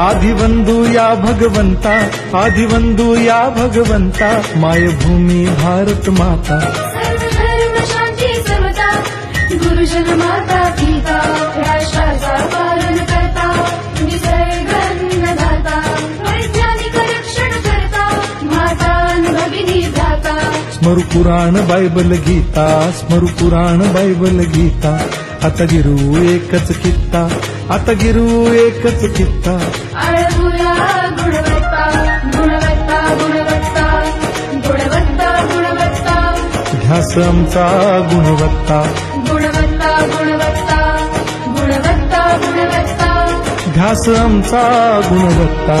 आदिवंदू या भगवंता आदिवंदू या भगवंता मायभूमी भारत माता. गुरुजन माता पिता राष्ट्राचा पालन करता निसर्ग अन्नदाता वैज्ञानिक रक्षण करता माता भगिनी भ्राता. स्मरु पुराण बायबल गीता स्मरु पुराण बायबल गीता. आता गिरू एकच कित्ता आता गिरू एकच कित्ता. ध्यास आमचा गुणवत्ता. ध्यास आमचा गुणवत्ता.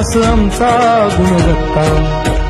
आमचा गुणवत्ता.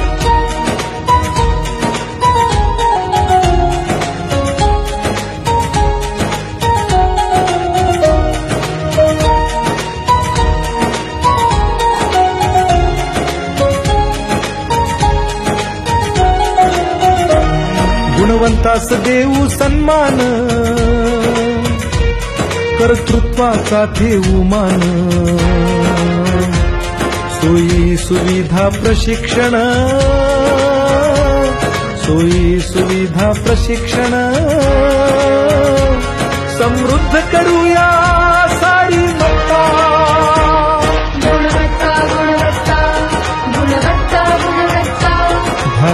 भगवंतास देऊ सन्मान. कर्तृत्वाचा ठेवू मान. सोयी सुविधा प्रशिक्षण. सोयी सुविधा प्रशिक्षण. समृद्ध करूया.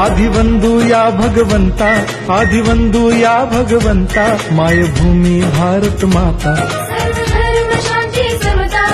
आधी ಬಂದು या भगवंता आधी ಬಂದು या भगवंता मायभूमी भारत माता। शांती समता